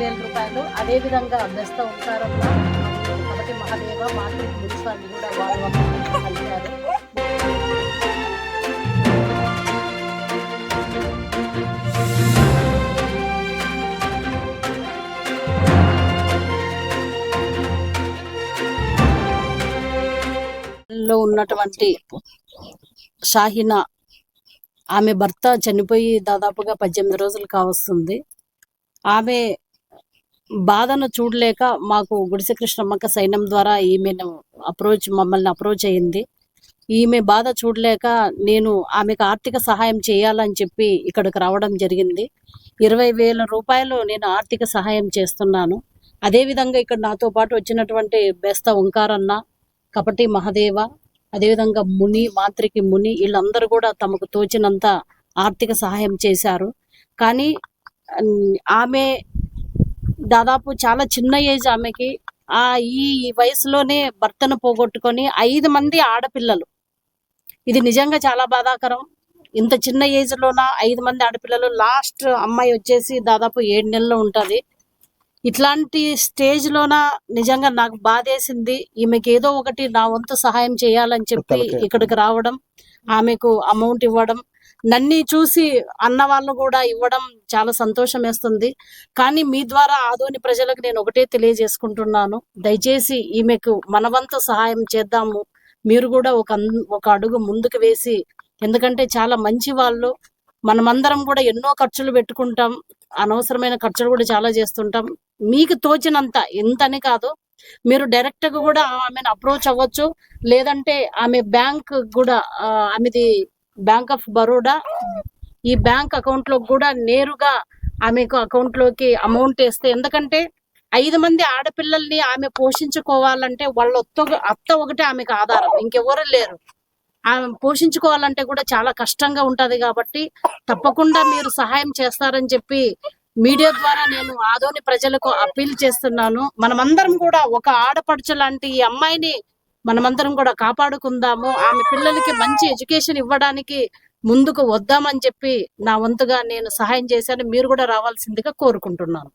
వేల రూపాయలు అదే విధంగా బెస్త ఉంటారన్న కాబట్టి మహాదేవ మాతృ మున్సిపాలిటీ కూడా వాళ్ళు వల్ల లో ఉన్నటువంటి షాహినా ఆమె భర్త చనిపోయి దాదాపుగా పద్దెనిమిది రోజులు కావస్తుంది. ఆమె బాధను చూడలేక మాకు గుడిసె కృష్ణమ్మక్క సైన్యం ద్వారా ఈమెను అప్రోచ్ మమ్మల్ని అప్రోచ్ అయింది. ఈమె బాధ చూడలేక నేను ఆమెకు ఆర్థిక సహాయం చేయాలని చెప్పి ఇక్కడికి రావడం జరిగింది. ఇరవై వేల రూపాయలు నేను ఆర్థిక సహాయం చేస్తున్నాను. అదేవిధంగా ఇక్కడ నాతో పాటు వచ్చినటువంటి బెస్త ఓంకారన్న కపటి మహదేవ అదేవిధంగా ముని మాంత్రికి ముని వీళ్ళందరూ కూడా తమకు తోచినంత ఆర్థిక సహాయం చేశారు. కానీ ఆమె దాదాపు చాలా చిన్న ఏజ్ ఆమెకి. ఆ ఈ వయసులోనే భర్తను పోగొట్టుకొని ఐదు మంది ఆడపిల్లలు. ఇది నిజంగా చాలా బాధాకరం. ఇంత చిన్న ఏజ్ లోన ఐదు మంది ఆడపిల్లలు. లాస్ట్ అమ్మాయి వచ్చేసి దాదాపు ఏడు నెలలు ఉంటుంది. ఇట్లాంటి స్టేజ్ లోన నిజంగా నాకు బాధేసింది. ఈమెకి ఏదో ఒకటి నా వంతు సహాయం చేయాలని చెప్పి. ఇక్కడికి రావడం ఆమెకు అమౌంట్ ఇవ్వడం నన్ని చూసి అన్న వాళ్ళు కూడా ఇవ్వడం చాలా సంతోషం వేస్తుంది కానీ మీ ద్వారా ఆదోని ప్రజలకు నేను ఒకటే తెలియజేసుకుంటున్నాను. దయచేసి ఈమెకు మన వంతు సహాయం చేద్దాము. మీరు కూడా ఒక ఒక అడుగు ముందుకు వేసి ఎందుకంటే చాలా మంచి వాళ్ళు. మనమందరం కూడా ఎన్నో ఖర్చులు పెట్టుకుంటాం. అనవసరమైన ఖర్చులు కూడా చాలా చేస్తుంటాం. మీకు తోచినంత ఎంతని కాదు. మీరు డైరెక్ట్గా కూడా ఆమెను అప్రోచ్ అవ్వచ్చు. లేదంటే ఆమె బ్యాంక్ కూడా ఆమెది బ్యాంక్ ఆఫ్ బరోడా ఈ బ్యాంక్ అకౌంట్లో కూడా నేరుగా ఆమెకు అకౌంట్లోకి అమౌంట్ వేస్తే ఎందుకంటే ఐదు మంది ఆడపిల్లల్ని ఆమె పోషించుకోవాలంటే వాళ్ళ ఒత్త అత్త ఒకటే ఆమెకు ఆధారం. ఇంకెవరు లేరు. ఆమె పోషించుకోవాలంటే కూడా చాలా కష్టంగా ఉంటది కాబట్టి తప్పకుండా మీరు సహాయం చేస్తారని చెప్పి మీడియా ద్వారా నేను ఆదోని ప్రజలకు అప్పీల్ చేస్తున్నాను. మనమందరం కూడా ఒక ఆడపడుచు లాంటి ఈ అమ్మాయిని మనమందరం కూడా కాపాడుకుందాము. ఆమె పిల్లలకి మంచి ఎడ్యుకేషన్ ఇవ్వడానికి ముందుకు వద్దామని చెప్పి నా వంతుగా నేను సహాయం చేశాను. మీరు కూడా రావాల్సిందిగా కోరుకుంటున్నాను.